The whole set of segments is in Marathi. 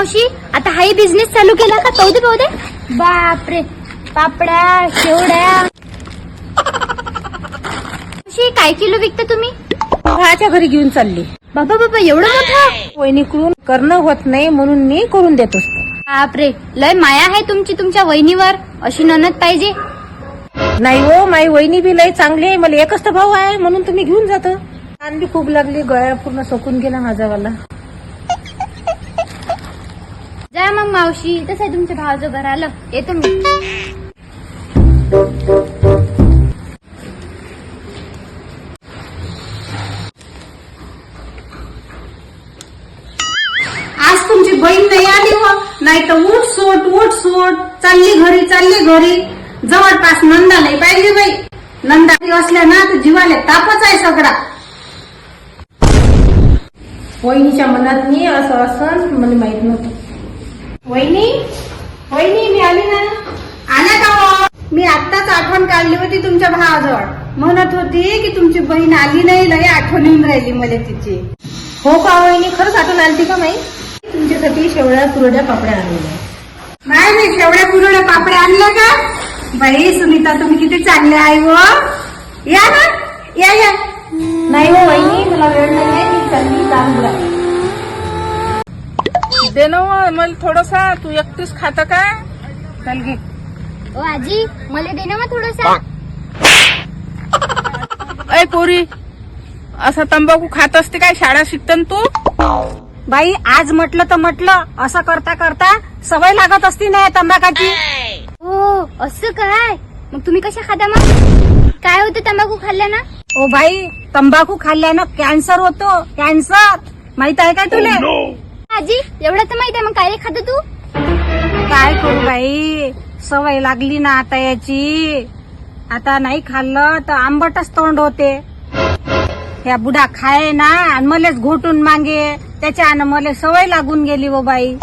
मावशी? आता हाही बिझनेस चालू केला का? पाहू दे पाहू दे. बापरे. पापड्या शेवड्या. मावशी काय किलो विकता तुम्ही? भावाच्या घरी घेऊन चालली. बाबा बाबा एवढं मोठं? वहिनीकडून करणं होत नाही म्हणून मी करून देत असतो. बापरे. लय माया आहे तुमची तुमच्या वहिनीवर. अशी ननद पाहिजे. नाही हो माई वहिनी बी लय चांगली आहे. मला एकच तर भाऊ आहे म्हणून तुम्ही घेऊन जात. ताण बी खूप लागली गळ्या पूर्ण सोकून गेला माझावाला मग मावशी तसं आहे तुमच्या भावाचं घर आलं. येतो मी. आज तुमची बहीण नाही आली हो. नाही तर उठ सोट उठ सोट चालली घरी चालली घरी. जवळपास नंदा नाही पाहिजे बाई. नंदा असल्या ना तर जीवाले तापच आहे सगळा. वहिनीच्या मनात मी असं असं मला माहीत नव्हतं. वहिनी? वहिनी मी आली ना. आल्या का मी आत्ताच आठवण काढली होती तुमच्या भावाजवळ. म्हणत होती की तुमची बहीण आली नाही लय आठवण येऊन राहिली मला तिची. हो का वहिनी? खरंच आठवण आली का माई तुमच्यासाठी शेवळ्या कुरड्या पापड्या आणलेल्या नाही नाही शेवड्या पुरवड्या पापड्या आणल्या का? बाई सुनीता तुम्ही किती चांगले आहे व या ना या या. नाही हो वहिनी मला वेळ नाही आहे मी चालली लांबला दे ना मग मला थोडसा. तू एकटीच खात का चल घे. ओ आजी मला दे ना मग थोडस. अय पोरी असा तंबाखू खात असते काय? शाळा शिकतन तू? बाई आज म्हटलं तर म्हटलं. असं करता करता सवय लागत असती ना या तंबाखाची. हो असं काय? मग तुम्ही कशा खाता मग? काय होतं तंबाखू खाल्ल्यानं? ओ बाई तंबाखू खाल्ल्यानं कॅन्सर होतो. कॅन्सर माहीत आहे काय तुला? आजी? एवढं तर माहीत आहे मग काय खात तू? काय करू बाई? सवय लागली ना आता याची. आता नाही खाल्लं तर आंबटच तोंड होते. ह्या बुडा खाय ना आणि मलेच घोटून मागे. त्याच्यानं मला सवय लागून गेली वो बाई.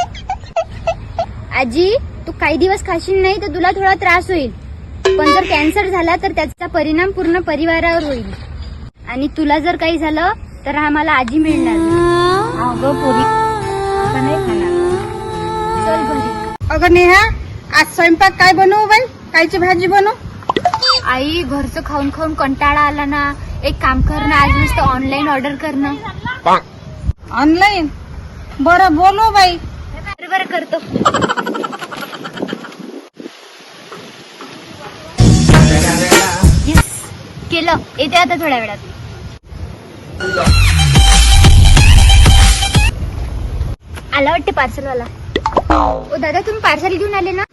आजी तू काही दिवस खाशील नाही तर तुला थोडा त्रास होईल. पण जर कॅन्सर झाला तर त्याचा परिणाम पूर्ण परिवारावर होईल. आणि तुला जर काही झालं तर आम्हाला आजी मिळणार. अगं पोरी आता नाही खाणार चल घरी अगं नेहा आज स्वयंपाक काय बनवू बाई? कायची भाजी बनवू? आई घरचं खाऊन खाऊन कंटाळा आला ना. एक काम कर ना आज नुसतं ऑनलाईन ऑर्डर कर ना. ऑनलाईन बरं बोलो बाई. बरोबर करतो. Yes. केलं. येते आता थोड्या वेळात. आला वाटते पार्सलवाला. ओ दादा तुम्ही पार्सल घेऊन आले ना?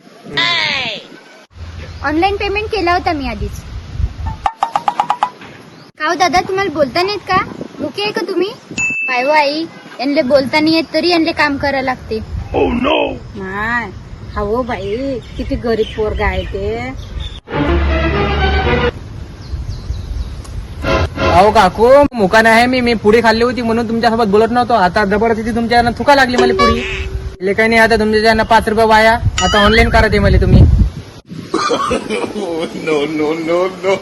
ऑनलाईन पेमेंट केला होता मी आधीच. का हो दादा तुम्हाला बोलता नाहीत का? ओके आहे का तुम्ही? काय हो आई यांना बोलता नाही येत तरी यांना काम करायला लागते. नाही हो बाई किती गरीब पोरगा आहे ते. अहो काकू मुकाने आहे मी मी पुडी खाल्ली होती म्हणून तुमच्यासोबत बोलत नव्हतो. आता जबरदस्ती तुमच्या यानं थुका लागली मला पुढी ले काही नाही आता तुमच्या पाच रुपये वाया. आता ऑनलाईन करा ते मला तुम्ही. Oh, no, no, no, no.